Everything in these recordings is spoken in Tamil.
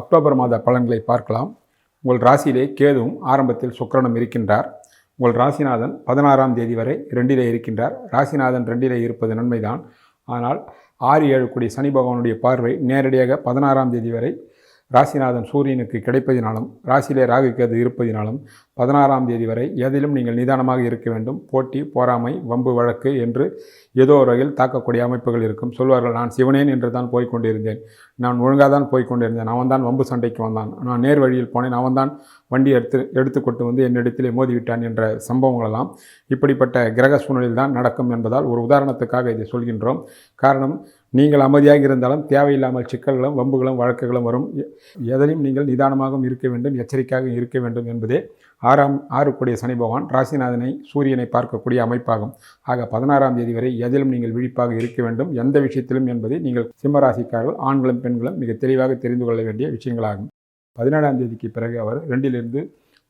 அக்டோபர் மாத பலன்களை பார்க்கலாம். உங்கள் ராசியிலே கேதுவும் ஆரம்பத்தில் சுக்கிரனும் இருக்கின்றார். உங்கள் ராசிநாதன் பதினாறாம் தேதி வரை ரெண்டிலே இருக்கின்றார். ராசிநாதன் ரெண்டிலே இருப்பது நன்மைதான். ஆனால் ஆறு ஏழு கோடி சனி பகவானுடைய பார்வை நேரடியாக பதினாறாம் தேதி வரை ராசிநாதன் சூரியனுக்கு கிடைப்பதினாலும் ராசியிலே ராகு கேது இருப்பதினாலும் பதினாறாம் தேதி வரை எதிலும் நீங்கள் நிதானமாக இருக்க வேண்டும். போட்டி போராமை வம்பு வழக்கு என்று ஏதோ ஒரு வகையில் தாக்கக்கூடிய அமைப்புகள் இருக்கும். சொல்வார்கள் நான் சிவனேன் என்று தான் போய்கொண்டிருந்தேன் நான் ஒழுங்காக தான் போய்கொண்டிருந்தேன் அவன் தான் வம்பு சண்டைக்கு வந்தான். நான் நேர் வழியில் போனேன். அவன் தான் வண்டி எடுத்து எடுத்துக்கொண்டு வந்து என்னிடத்திலே மோதிவிட்டான் என்ற சம்பவங்களெல்லாம் இப்படிப்பட்ட கிரக சூழ்நிலையில் தான் நடக்கும் என்பதால் ஒரு உதாரணத்துக்காக இதை சொல்கின்றோம். காரணம் நீங்கள் அமைதியாக இருந்தாலும் தேவையில்லாமல் சிக்கல்களும் வம்புகளும் வழக்குகளும் வரும். எ- நீங்கள் நிதானமாகவும் இருக்க வேண்டும் எச்சரிக்கையாக இருக்க வேண்டும் என்பதே ஆறாம் ஆறுக்குடைய சனி பகவான் ராசிநாதனை சூரியனை பார்க்கக்கூடிய அமைப்பாகும். ஆக பதினாறாம் தேதி வரை எதிலும் நீங்கள் விழிப்பாக இருக்க வேண்டும். எந்த விஷயத்திலும் என்பதை நீங்கள் சிம்மராசிக்காரர்கள் ஆண்களும் பெண்களும் மிக தெளிவாக தெரிந்து கொள்ள வேண்டிய விஷயங்களாகும். பதினேழாம் தேதிக்கு பிறகு அவர் ரெண்டிலிருந்து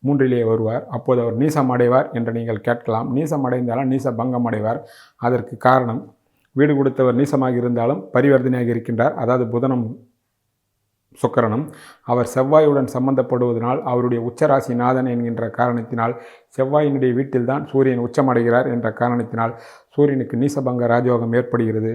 மூன்றிலே வருவார். அப்போது அவர் நீசம் அடைவார் என்று நீங்கள் கேட்கலாம். நீசம் அடைந்தாலும் நீச பங்கம் அடைவார். அதற்கு காரணம் வீடு கொடுத்தவர் நீசமாக இருந்தாலும் பரிவர்த்தனையாக இருக்கின்றார். அதாவது புதனம் சுக்கரனும் அவர் செவ்வாயுடன் சம்பந்தப்படுவதனால் அவருடைய உச்சராசி நாதன் என்கின்ற காரணத்தினால் செவ்வாயினுடைய வீட்டில்தான் சூரியன் உச்சமடைகிறார் என்ற காரணத்தினால் சூரியனுக்கு நீசபங்க ராஜயோகம் ஏற்படுகிறது.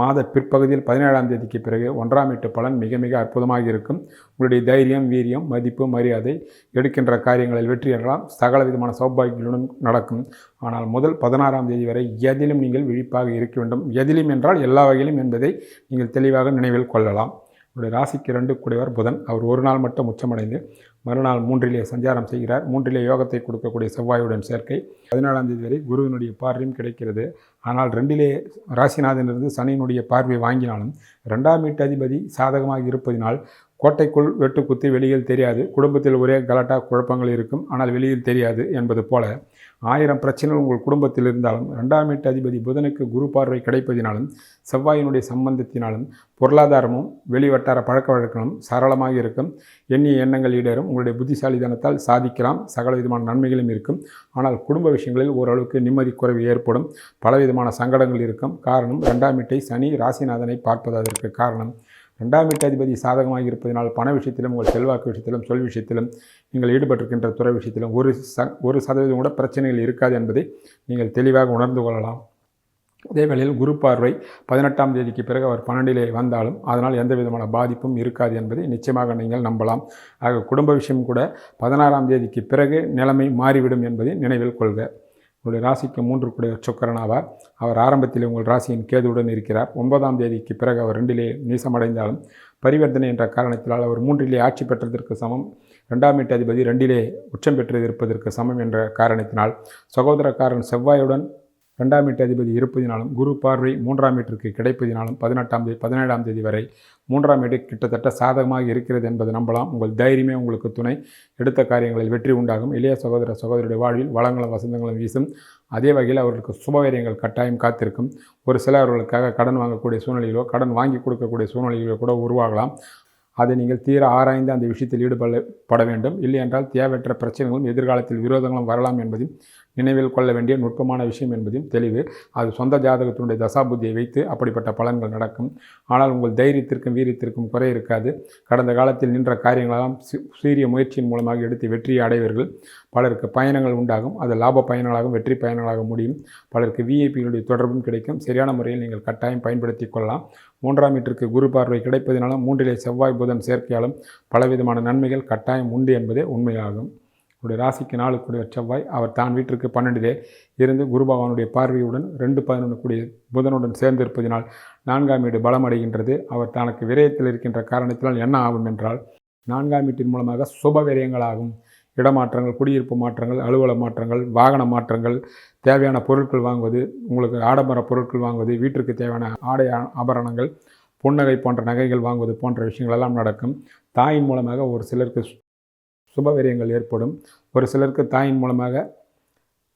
மாத பிற்பகுதியில் பதினேழாம் தேதிக்கு பிறகு ஒன்றாம் எட்டு பலன் மிக மிக அற்புதமாக இருக்கும். உங்களுடைய தைரியம் வீரியம் மதிப்பு மரியாதை எடுக்கின்ற காரியங்களில் வெற்றி எல்லாம் சகல விதமான சௌபாகியங்களுடன் நடக்கும். ஆனால் முதல் பதினாறாம் தேதி வரை எதிலும் நீங்கள் விழிப்பாக இருக்க வேண்டும். எதிலும் என்றால் எல்லா வகையிலும் என்பதை நீங்கள் தெளிவாக நினைவில் கொள்ளலாம். உங்களுடைய ராசிக்கு ரெண்டு கூடியவர் புதன். அவர் ஒரு நாள் மட்டும் உச்சமடைந்து மறுநாள் மூன்றிலே சஞ்சாரம் செய்கிறார். மூன்றிலே யோகத்தை கொடுக்கக்கூடிய செவ்வாயுடன் சேர்க்கை. பதினாலாம் தேதி வரை குருவினுடைய பார்வையும் கிடைக்கிறது. ஆனால் ரெண்டிலே ராசிநாதனிலிருந்து சனியினுடைய பார்வை வாங்கினாலும் ரெண்டாம் வீட்டு அதிபதி சாதகமாக இருப்பதினால் கோட்டைக்குள் வெட்டுக்குத்து வெளியில் தெரியாது. குடும்பத்தில் ஒரே கலாட்டா குழப்பங்கள் இருக்கும். ஆனால் வெளியில் தெரியாது என்பது போல ஆயிரம் பிரச்சனைகள் உங்கள் குடும்பத்தில் இருந்தாலும் ரெண்டாம் வீட்டு அதிபதி புதனுக்கு குரு பார்வை கிடைப்பதினாலும் செவ்வாயினுடைய சம்பந்தத்தினாலும் பொருளாதாரமும் வெளிவட்டார பழக்க வழக்கங்களும் சரளமாக இருக்கும். எண்ணிய எண்ணங்கள் ஈடேறும். உங்களுடைய புத்திசாலிதனத்தால் சாதிக்கலாம். சகல விதமான நன்மைகளும் இருக்கும். ஆனால் குடும்ப விஷயங்களில் ஓரளவுக்கு நிம்மதி குறைவு ஏற்படும். விதமான சங்கடங்கள் இருக்கும். காரணம் ரெண்டாம் வீட்டை சனி ராசிநாதனை பார்ப்பது அதற்கு காரணம். ரெண்டாம் வீட்டாதிபதி சாதகமாக இருப்பதனால் பண விஷயத்திலும் உங்கள் செல்வாக்கு விஷயத்திலும் சொல் விஷயத்திலும் நீங்கள் ஈடுபட்டிருக்கின்ற துறை விஷயத்திலும் ஒரு ச ஒரு சதவீதம் கூட பிரச்சனைகள் இருக்காது என்பதை நீங்கள் தெளிவாக உணர்ந்து கொள்ளலாம். அதே வேளையில் குரு பார்வை பதினெட்டாம் தேதிக்கு பிறகு அவர் பன்னெண்டிலே வந்தாலும் அதனால் எந்த விதமான பாதிப்பும் இருக்காது என்பதை நிச்சயமாக நீங்கள் நம்பலாம். ஆக குடும்ப விஷயம் கூட பதினாறாம் தேதிக்கு பிறகு நிலைமை மாறிவிடும் என்பதை நினைவில் கொள்க. உங்களுடைய ராசிக்கு மூன்று கூடிய சுக்கரன் ஆவார். அவர் ஆரம்பத்தில் உங்கள் ராசியின் கேதுவுடன் இருக்கிறார். ஒன்பதாம் தேதிக்கு பிறகு அவர் ரெண்டிலே நீசமடைந்தாலும் பரிவர்த்தனை என்ற காரணத்தினால் அவர் மூன்றிலே ஆட்சி பெற்றதற்கு சமம். ரெண்டாம் வீட்டு அதிபதி ரெண்டிலே உச்சம் பெற்று இருப்பதற்கு சமம் என்ற காரணத்தினால் சகோதரக்காரன் செவ்வாயுடன் ரெண்டாம் வீட்டு அதிபதி இருப்பதினாலும் குரு பார்வை மூன்றாம் வீட்டிற்கு கிடைப்பதினாலும் பதினெட்டாம் தேதி பதினேழாம் தேதி வரை மூன்றாம் வீடு கிட்டத்தட்ட சாதகமாக இருக்கிறது என்பதை நம்பலாம். உங்கள் தைரியமே உங்களுக்கு துணை. எடுத்த காரியங்களில் வெற்றி உண்டாகும். இளைய சகோதர சகோதரியுடைய வாழ்வில் வளங்களும் வசந்தங்களும் வீசும். அதே வகையில் அவர்களுக்கு சுபவீரியங்கள் கட்டாயம் காத்திருக்கும். ஒரு சில அவர்களுக்காக கடன் வாங்கக்கூடிய சூழ்நிலையிலோ கடன் வாங்கி கொடுக்கக்கூடிய சூழ்நிலையிலோ கூட உருவாகலாம். அதை நீங்கள் தீர ஆராய்ந்து அந்த விஷயத்தில் ஈடுபட வேண்டும். இல்லை என்றால் தேவையற்ற பிரச்சனைகளும் எதிர்காலத்தில் விரோதங்களும் வரலாம் என்பதையும் நினைவில் கொள்ள வேண்டிய நுட்பமான விஷயம் என்பதையும் தெளிவு. அது சொந்த ஜாதகத்தினுடைய தசாபுத்தியை வைத்து அப்படிப்பட்ட பலன்கள் நடக்கும். ஆனால் உங்கள் தைரியத்திற்கும் வீரியத்திற்கும் குறை இருக்காது. கடந்த காலத்தில் நின்ற காரியங்களெல்லாம் சீரிய முயற்சியின் மூலமாக எடுத்து வெற்றியை அடைவீர்கள். பலருக்கு பயணங்கள் உண்டாகும். அது லாப பயணங்களாகவும் வெற்றி பயணங்களாக முடியும். பலருக்கு விஐபிகளுடைய தொடர்பும் கிடைக்கும். சரியான முறையில் நீங்கள் கட்டாயம் பயன்படுத்தி கொள்ளலாம். மூன்றாம் வீட்டிற்கு குரு பார்வை கிடைப்பதினாலும் மூன்றிலே செவ்வாய் புதன் சேர்க்கையாலும் பலவிதமான நன்மைகள் கட்டாயம் உண்டு என்பதே உண்மையாகும். உடைய ராசிக்கு நாலு கூடிய செவ்வாய் அவர் தான் வீட்டிற்கு பன்னெண்டிலே இருந்து குரு பகவானுடைய பார்வையுடன் ரெண்டு பதினொன்று கூடிய புதனுடன் சேர்ந்திருப்பதினால் நான்காம் வீடு பலமடைகின்றது. அவர் தனக்கு விரயத்தில் இருக்கின்ற காரணத்தினால் என்ன ஆகும் என்றால் நான்காம் வீட்டின் மூலமாக சுப விரயங்களாகும் இடமாற்றங்கள் குடியிருப்பு மாற்றங்கள் அலுவலக மாற்றங்கள் வாகன மாற்றங்கள் தேவையான பொருட்கள் வாங்குவது உங்களுக்கு ஆடம்பர பொருட்கள் வாங்குவது வீட்டிற்கு தேவையான ஆடை ஆபரணங்கள் புன்னகை போன்ற நகைகள் வாங்குவது போன்ற விஷயங்கள் எல்லாம் நடக்கும். தாயின் மூலமாக ஒரு சிலருக்கு சுபவிரயங்கள் ஏற்படும். ஒரு சிலருக்கு தாயின் மூலமாக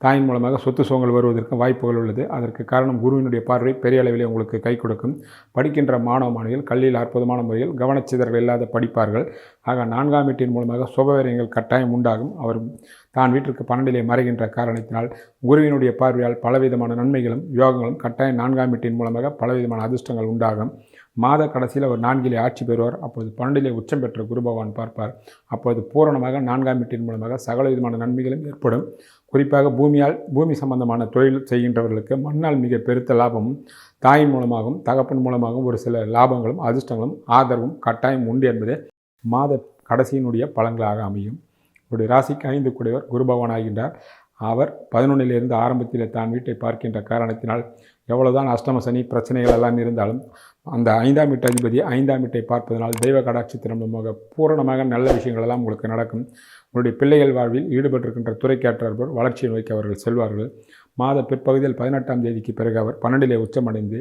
தாயின் மூலமாக சொத்து சுகங்கள் வருவதற்கு வாய்ப்புகள் உள்ளது. அதற்கு காரணம் குருவினுடைய பார்வை பெரிய அளவிலே உங்களுக்கு கை கொடுக்கும். படிக்கின்ற மாணவ மாணவிகள் கல்வியில் அற்புதமான முறையில் கவனச்சிதறல் இல்லாத படிப்பார்கள். ஆக நான்காம் வீட்டின் மூலமாக சுபவரியங்கள் கட்டாயம் உண்டாகும். அவர் தான் வீட்டிற்கு பன்னெண்டிலே மறைகின்ற காரணத்தினால் குருவினுடைய பார்வையால் பலவிதமான நன்மைகளும் யோகங்களும் கட்டாயம் நான்காம் வீட்டின் மூலமாக பலவிதமான அதிர்ஷ்டங்கள் உண்டாகும். மாத கடைசியில் அவர் நான்கிலே ஆட்சி பெறுவார். அப்போது பன்னெண்டிலே உச்சம் பெற்ற குரு பகவான் பார்ப்பார். அப்போது பூரணமாக நான்காம் வீட்டின் மூலமாக சகல விதமான நன்மைகளும் ஏற்படும். குறிப்பாக பூமியால் பூமி சம்பந்தமான தொழில் செய்கின்றவர்களுக்கு மண்ணால் மிக பெருத்த லாபமும் தாயின் மூலமாகவும் தகப்பன் மூலமாகவும் ஒரு சில லாபங்களும் அதிர்ஷ்டங்களும் ஆதரவும் கட்டாயம் உண்டு என்பதே மாத கடைசியினுடைய பலன்களாக அமையும். இவருடைய ராசிக்கு ஐந்து கூடியவர் குரு பகவான் ஆகின்றார். அவர் பதினொன்னிலிருந்து ஆரம்பத்தில் தான் வீட்டை பார்க்கின்ற காரணத்தினால் எவ்வளோதான் அஷ்டம சனி பிரச்சனைகள் எல்லாம் இருந்தாலும் அந்த ஐந்தாம் வீட்டு அதிபதி ஐந்தாம் வீட்டை பார்ப்பதனால் தெய்வ கடாட்சத்தின் மூலமாக பூரணமாக நல்ல விஷயங்கள் எல்லாம் உங்களுக்கு நடக்கும். உங்களுடைய பிள்ளைகள் வாழ்வில் ஈடுபட்டிருக்கின்ற துறைக்கேற்றவர்கள் வளர்ச்சியை நோக்கி அவர்கள் செல்வார்கள். மாத பிற்பகுதியில் பதினெட்டாம் தேதிக்கு பிறகு அவர் பன்னெண்டிலே உச்சமடைந்து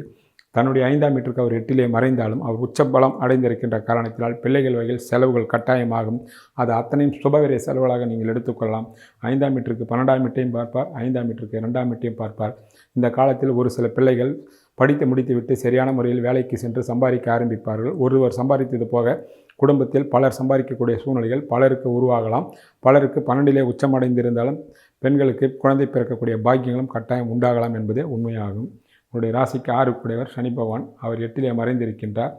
தன்னுடைய ஐந்தாம் மீட்டருக்கு அவர் எட்டிலே மறைந்தாலும் அவர் உச்சபலம் அடைந்திருக்கின்ற காரணத்தினால் பிள்ளைகள் வகையில் செலவுகள் கட்டாயமாகும். அது அத்தனையும் சுபவிரை செலவுகளாக நீங்கள் எடுத்துக்கொள்ளலாம். ஐந்தாம் வீட்டிற்கு பன்னெண்டாம் வீட்டையும் பார்ப்பார். ஐந்தாம் வீட்டிற்கு இரண்டாம் வீட்டையும் பார்ப்பார். இந்த காலத்தில் ஒரு சில பிள்ளைகள் படித்து முடித்துவிட்டு சரியான முறையில் வேலைக்கு சென்று சம்பாதிக்க ஆரம்பிப்பார்கள். ஒருவர் சம்பாதித்தது போக குடும்பத்தில் பலர் சம்பாதிக்கக்கூடிய சூழ்நிலைகள் பலருக்கு உருவாகலாம். பலருக்கு பன்னெண்டிலே உச்சமடைந்திருந்தாலும் பெண்களுக்கு குழந்தை பிறக்கக்கூடிய பாக்கியங்களும் கட்டாயம் உண்டாகலாம் என்பதே உண்மையாகும். உங்களுடைய ராசிக்கு ஆறுக்குடையவர் சனி பகவான். அவர் எட்டிலே மறைந்திருக்கின்றார்.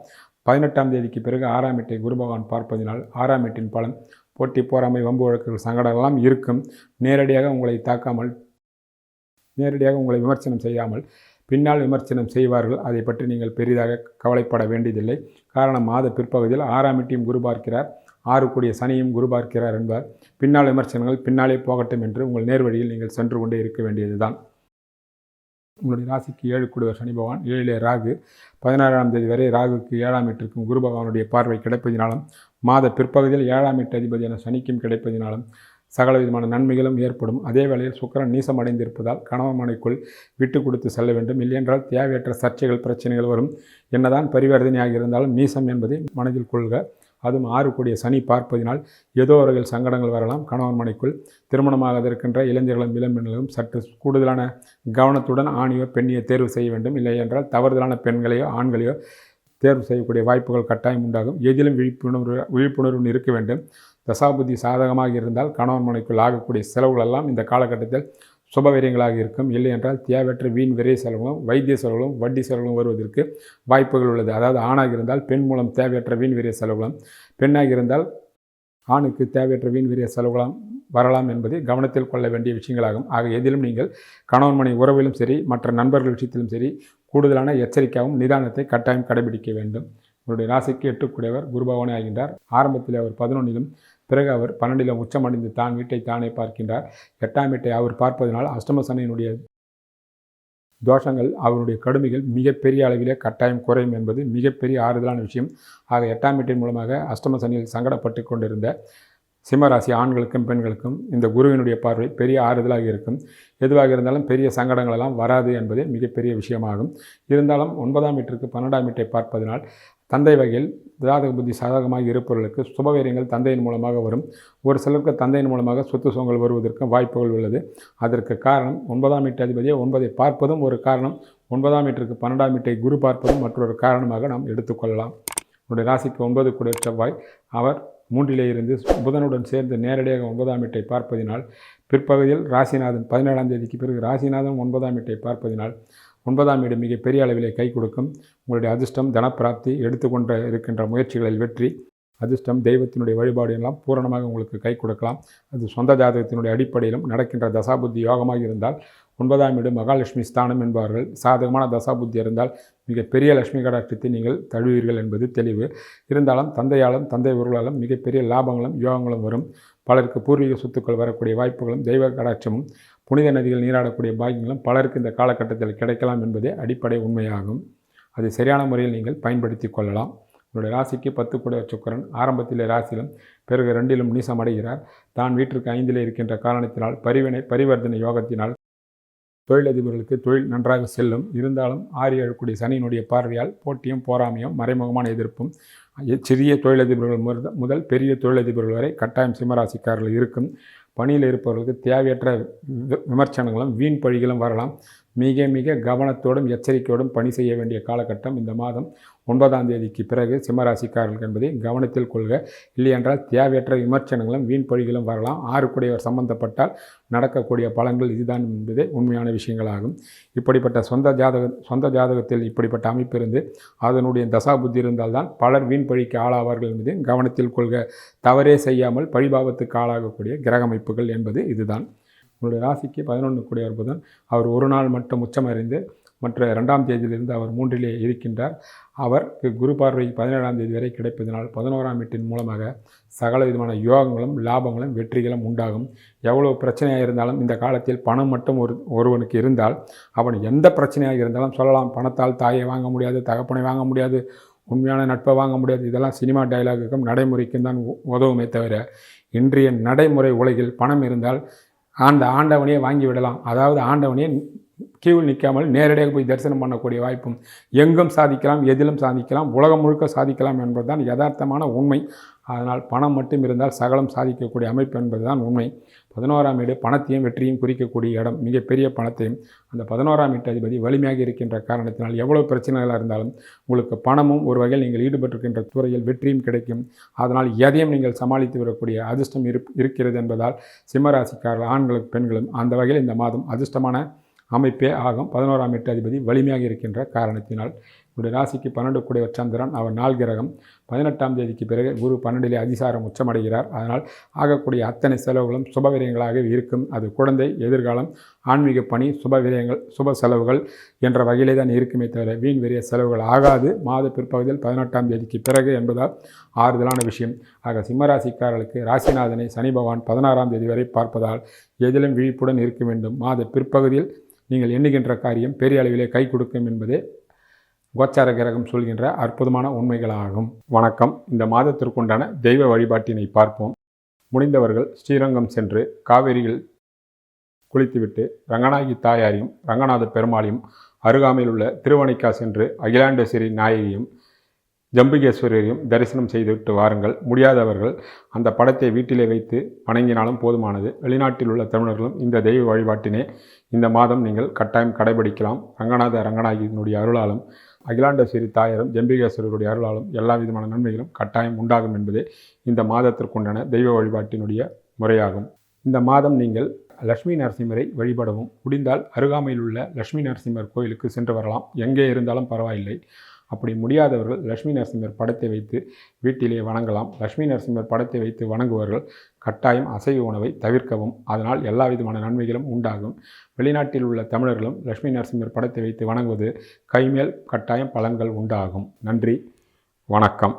பதினெட்டாம் தேதிக்கு பிறகு ஆறாம் எட்டை குரு பகவான் பார்ப்பதினால் ஆறாம் எட்டின் பலன் போட்டி போராமை வம்பு வழக்குகள் சங்கடங்கள்லாம் இருக்கும். நேரடியாக உங்களை தாக்காமல் நேரடியாக உங்களை விமர்சனம் செய்யாமல் பின்னால் விமர்சனம் செய்வார்கள். அதை பற்றி நீங்கள் பெரிதாக கவலைப்பட வேண்டியதில்லை. காரணம் மாத பிற்பகுதியில் ஆறாம் வீட்டையும் குரு பார்க்கிறார். ஆறு கூடிய சனியும் குரு பார்க்கிறார் என்பார். பின்னால் விமர்சனங்கள் பின்னாலே போகட்டும் என்று உங்கள் நேர்வழியில் நீங்கள் சென்று கொண்டே இருக்க வேண்டியதுதான். உங்களுடைய ராசிக்கு ஏழு கூடியவர் சனி பகவான் ஏழிலே ராகு. பதினாறாம் தேதி வரை ராகுக்கு ஏழாம் வீட்டிற்கும் குரு பகவானுடைய பார்வை கிடைப்பதினாலும் மாத பிற்பகுதியில் ஏழாம் வீட்டு அதிபதியான சனிக்கும் கிடைப்பதினாலும் சகல விதமான நன்மைகளும் ஏற்படும். அதே வேளையில் சுக்கரன் நீசமடைந்திருப்பதால் கணவன் மனைக்குள் விட்டு கொடுத்து செல்ல வேண்டும். இல்லையென்றால் தேவையற்ற சர்ச்சைகள் பிரச்சனைகள் வரும். என்னதான் பரிவர்த்தனையாக இருந்தாலும் நீசம் என்பதை மனதில் கொள்க. அதுவும் ஆறு கூடிய சனி பார்ப்பதினால் ஏதோ வகையில் சங்கடங்கள் வரலாம். கணவன் மனைக்குள் திருமணமாக இருக்கின்ற இளைஞர்களும் இளம்பெண்களும் சற்று கூடுதலான கவனத்துடன் ஆணியோ பெண்ணையோ தேர்வு செய்ய வேண்டும். இல்லை என்றால் தவறுதலான பெண்களையோ ஆண்களையோ தேர்வு செய்யக்கூடிய வாய்ப்புகள் கட்டாயம் உண்டாகும். எதிலும் விழிப்புணர்வு விழிப்புணர்வு இருக்க வேண்டும். தசாபுத்தி சாதகமாக இருந்தால் கணவன் மனைக்குள் ஆகக்கூடிய செலவுகளெல்லாம் இந்த காலகட்டத்தில் சுபவீரியங்களாக இருக்கும். இல்லை என்றால் தேவையற்ற வீண் விரை செலவுகளும் வைத்திய செலவுகளும் வட்டி செலவுகளும் வருவதற்கு வாய்ப்புகள் உள்ளது. அதாவது ஆணாக இருந்தால் பெண் மூலம் தேவையற்ற வீண் விரை செலவுகளும் பெண்ணாக இருந்தால் ஆணுக்கு தேவையற்ற வீண் விரை செலவுகளும் வரலாம் என்பதை கவனத்தில் கொள்ள வேண்டிய விஷயங்களாகும். ஆக எதிலும் நீங்கள் கணவன் மனை உறவிலும் சரி மற்ற நண்பர்கள் விஷயத்திலும் சரி கூடுதலான எச்சரிக்கையாகவும் நிதானத்தை கட்டாயம் கடைபிடிக்க வேண்டும். உங்களுடைய ராசிக்கு எட்டுக்குடையவர் குருபவனே ஆகின்றார். ஆரம்பத்தில் அவர் பதினொன்றிலும் பிறகு அவர் பன்னெண்டில் உச்சமடைந்து தான் வீட்டை தானே பார்க்கின்றார். எட்டாம் வீட்டை அவர் பார்ப்பதனால் அஷ்டம சனியினுடைய தோஷங்கள் அவருடைய கடுமைகள் மிகப்பெரிய அளவிலே கட்டாயம் குறையும் என்பது மிகப்பெரிய ஆறுதலான விஷயம். ஆக எட்டாம் வீட்டின் மூலமாக அஷ்டம சனியில் சங்கடப்பட்டு கொண்டிருந்த சிம்மராசி ஆண்களுக்கும் பெண்களுக்கும் இந்த குருவினுடைய பார்வை பெரிய ஆறுதலாக இருக்கும். எதுவாக இருந்தாலும் பெரிய சங்கடங்கள் எல்லாம் வராது என்பதே மிகப்பெரிய விஷயமாகும். இருந்தாலும் ஒன்பதாம் வீட்டிற்கு பன்னெண்டாம் வீட்டை பார்ப்பதனால் தந்தை வகையில் ஜாதக புத்தி சாதகமாக இருப்பவர்களுக்கு சுபவீரியங்கள் தந்தையின் மூலமாக வரும். ஒரு சிலருக்கு தந்தையின் மூலமாக சொத்து சுகங்கள் வருவதற்கு வாய்ப்புகள் உள்ளது. அதற்கு காரணம் ஒன்பதாம் வீட்டு அதிபதியை ஒன்பதை பார்ப்பதும் ஒரு காரணம். ஒன்பதாம் வீட்டிற்கு பன்னெண்டாம் வீட்டை குரு பார்ப்பதும் மற்றொரு காரணமாக நாம் எடுத்துக்கொள்ளலாம் உன்னுடைய ராசிக்கு ஒன்பது கூட செவ்வாய். அவர் மூன்றிலே இருந்து புதனுடன் சேர்ந்து நேரடியாக ஒன்பதாம் வீட்டை பார்ப்பதினால் பிற்பகுதியில் ராசிநாதன் பதினேழாம் தேதிக்கு பிறகு ராசிநாதன் ஒன்பதாம் வீட்டை பார்ப்பதினால் ஒன்பதாம் வீடு மிக பெரிய அளவிலே கை கொடுக்கும். உங்களுடைய அதிர்ஷ்டம் தனப்பிராப்தி எடுத்துக்கொண்ட இருக்கின்ற முயற்சிகளில் வெற்றி. அதிர்ஷ்டம் தெய்வத்தினுடைய வழிபாடு எல்லாம் பூரணமாக உங்களுக்கு கை கொடுக்கலாம். அது சொந்த ஜாதகத்தினுடைய அடிப்படையிலும் நடக்கின்ற தசாபுத்தி யோகமாக இருந்தால் ஒன்பதாம் வீடு மகாலட்சுமி ஸ்தானம் என்பார்கள். சாதகமான தசாபுத்தி இருந்தால் மிக பெரிய லட்சுமி கடாட்சத்தை நீங்கள் தழுவீர்கள் என்பது தெளிவு. இருந்தாலும் தந்தையாலும் தந்தை உருளாலும் மிகப்பெரிய லாபங்களும் யோகங்களும் வரும். பலருக்கு பூர்வீக சொத்துக்கள் வரக்கூடிய வாய்ப்புகளும் தெய்வ கடாட்சமும் புனித நதிகள் நீராடக்கூடிய பாக்கியங்களும் பலருக்கு இந்த காலகட்டத்தில் கிடைக்கலாம் என்பதே அடிப்படை உண்மையாகும். அது சரியான முறையில் நீங்கள் பயன்படுத்தி கொள்ளலாம். உங்களுடைய ராசிக்கு பத்து கூட சுக்கரன் ஆரம்பத்திலே ராசியிலும் பிறகு ரெண்டிலும் நீசமடைகிறார் தான் வீட்டிற்கு ஐந்திலே இருக்கின்ற காரணத்தினால் பரிவினை பரிவர்த்தனை யோகத்தினால் தொழிலதிபர்களுக்கு தொழில் நன்றாக செல்லும். இருந்தாலும் ஆறி அழக்கூடிய சனியினுடைய பார்வையால் போட்டியும் போராமையும் மறைமுகமான எதிர்ப்பும் சிறிய தொழிலதிபர்கள் முதல் முதல் பெரிய தொழிலதிபர்கள் வரை கட்டாயம் சிம்மராசிக்காரர்கள் இருக்கும். பணியில் இருப்பவர்களுக்கு தேவையற்ற வி- விமர்சனங்களும் வீண் பழிகளும் வரலாம். மிக மிக கவனத்தோடும் எச்சரிக்கையோடும் பணி செய்ய வேண்டிய காலகட்டம் இந்த மாதம் ஒன்பதாம் தேதிக்கு பிறகு சிம்மராசிக்காரர்கள் என்பதை கவனத்தில் கொள்க. இல்லையென்றால் தேவையற்ற விமர்சனங்களும் வீண் பழிகளும் வரலாம். ஆறுக்குடையவர் சம்பந்தப்பட்டால் நடக்கக்கூடிய பலன்கள் இதுதான் என்பதே உண்மையான விஷயங்களாகும். இப்படிப்பட்ட சொந்த ஜாதக சொந்த ஜாதகத்தில் இப்படிப்பட்ட அமைப்பு இருந்து அதனுடைய தசாபுத்தி இருந்தால்தான் பலர் வீண் பழிக்கு ஆளாவார்கள் என்பதை கவனத்தில் கொள்க. தவறே செய்யாமல் பழிபாவத்துக்கு ஆளாகக்கூடிய கிரக அமைப்புகள் என்பது இதுதான். உங்களுடைய ராசிக்கு பதினொன்று கூடியவர் புதன் அவர் ஒரு நாள் மட்டும் உச்சமறிந்து மற்ற ரெண்டாம் தேதியிலிருந்து அவர் மூன்றிலே இருக்கின்றார். அவருக்கு குரு பார்வை பதினேழாம் தேதி வரை கிடைப்பதனால் பதினோராம் வீட்டின் மூலமாக சகல விதமான யோகங்களும் லாபங்களும் வெற்றிகளும் உண்டாகும். எவ்வளோ பிரச்சனையாக இருந்தாலும் இந்த காலத்தில் பணம் மட்டும் ஒரு ஒருவனுக்கு இருந்தால் அவன் எந்த பிரச்சனையாக இருந்தாலும் சொல்லலாம். பணத்தால் தாயை வாங்க முடியாது தகப்பனை வாங்க முடியாது உண்மையான நட்பை வாங்க முடியாது. இதெல்லாம் சினிமா டயலாகுக்கும் நடைமுறைக்கும் தான் உ- உதவுமே தவிர இன்றைய நடைமுறை உலகில் பணம் இருந்தால் அந்த ஆண்டவனையே வாங்கி விடலாம். அதாவது ஆண்டவனையே கியூவில் நிற்காமல் நேரடியாக போய் தரிசனம் பண்ணக்கூடிய வாய்ப்பும் எங்கும் சாதிக்கலாம் எதிலும் சாதிக்கலாம் உலகம் முழுக்க சாதிக்கலாம் என்பதுதான் யதார்த்தமான உண்மை. அதனால் பணம் மட்டும் இருந்தால் சகலம் சாதிக்கக்கூடிய அமைப்பு என்பதுதான் உண்மை. பதினோராம் வீடு பணத்தையும் வெற்றியும் குறிக்கக்கூடிய இடம் மிகப்பெரிய பணத்தையும் அந்த பதினோராம் வீட்டு அதிபதி வலிமையாக இருக்கின்ற காரணத்தினால் எவ்வளோ பிரச்சனைகளாக இருந்தாலும் உங்களுக்கு பணமும் ஒரு வகையில் நீங்கள் ஈடுபட்டிருக்கின்ற துறையில் வெற்றியும் கிடைக்கும். அதனால் எதையும் நீங்கள் சமாளித்து வரக்கூடிய அதிர்ஷ்டம் இருப் இருக்கிறது என்பதால் சிம்மராசிக்காரர்கள் ஆண்களும் பெண்களும் அந்த வகையில் இந்த மாதம் அதிர்ஷ்டமான அமைப்பே ஆகும். பதினோராம் எட்டு அதிபதி வலிமையாக இருக்கின்ற காரணத்தினால். உடைய ராசிக்கு பன்னெண்டு கூடியவர் சந்திரன் அவர் நாள் கிரகம். பதினெட்டாம் தேதிக்கு பிறகு குரு பன்னெண்டிலே அதிசாரம் உச்சமடைகிறார். அதனால் ஆகக்கூடிய அத்தனை செலவுகளும் சுப விரயங்களாக இருக்கும். அது குழந்தை எதிர்காலம் ஆன்மீக பணி சுப விரயங்கள் சுப செலவுகள் என்ற வகையிலே தான் இருக்குமே தவிர வீண் விரைய செலவுகள் ஆகாது. மாத பிற்பகுதியில் பதினெட்டாம் தேதிக்கு பிறகு என்பதால் ஆறுதலான விஷயம். ஆக சிம்மராசிக்காரர்களுக்கு ராசிநாதனை சனி பகவான் பதினாறாம் தேதி வரை பார்ப்பதால் எதிலும் விழிப்புடன் இருக்க வேண்டும். மாத பிற்பகுதியில் நீங்கள் எண்ணுகின்ற காரியம் பெரிய அளவிலே கை கொடுக்கும் என்பதே கோச்சார கிரகம் சொல்கின்ற அற்புதமான உண்மைகளாகும். வணக்கம். இந்த மாதத்திற்குண்டான தெய்வ வழிபாட்டினை பார்ப்போம். முடிந்தவர்கள் ஸ்ரீரங்கம் சென்று காவிரியில் குளித்துவிட்டு ரங்கநாயகி தாயாரையும் ரங்கநாத பெருமாளையும் அருகாமையில் உள்ள திருவணிக்கா சென்று அகிலாண்டேஸ்வரி நாயகியும் ஜம்புகேஸ்வரரையும் தரிசனம் செய்துவிட்டு வாருங்கள். முடியாதவர்கள் அந்த படத்தை வீட்டிலே வைத்து வணங்கினாலும் போதுமானது. வெளிநாட்டில் உள்ள தமிழர்களும் இந்த தெய்வ வழிபாட்டினை இந்த மாதம் நீங்கள் கட்டாயம் கடைபிடிக்கலாம். ரங்கநாத ரங்கநாயகியினுடைய அருளாலும் அகிலாண்டஸ்வரி தாயாரும் ஜம்பிகேஸ்வரருடைய அருளாலும் எல்லா விதமான நன்மைகளும் கட்டாயம் உண்டாகும் என்பதே இந்த மாதத்திற்குண்டான தெய்வ வழிபாட்டினுடைய முறையாகும். இந்த மாதம் நீங்கள் லட்சுமி நரசிம்மரை வழிபடவும் முடிந்தால் அருகாமையில் உள்ள லட்சுமி நரசிம்மர் கோயிலுக்கு சென்று வரலாம். எங்கே இருந்தாலும் பரவாயில்லை. அப்படி முடியாதவர்கள் லக்ஷ்மி நரசிம்மர் படத்தை வைத்து வீட்டிலே வணங்கலாம். லக்ஷ்மி நரசிம்மர் படத்தை வைத்து வணங்குவர்கள் கட்டாயம் அசைவ உணவை தவிர்க்கவும் அதனால் எல்லா விதமான நன்மைகளும் உண்டாகும். வெளிநாட்டில் உள்ள தமிழர்களும் லட்சுமி நரசிம்மர் படத்தை வைத்து வணங்குவது கைமேல் கட்டாயம் பலன்கள் உண்டாகும். நன்றி. வணக்கம்.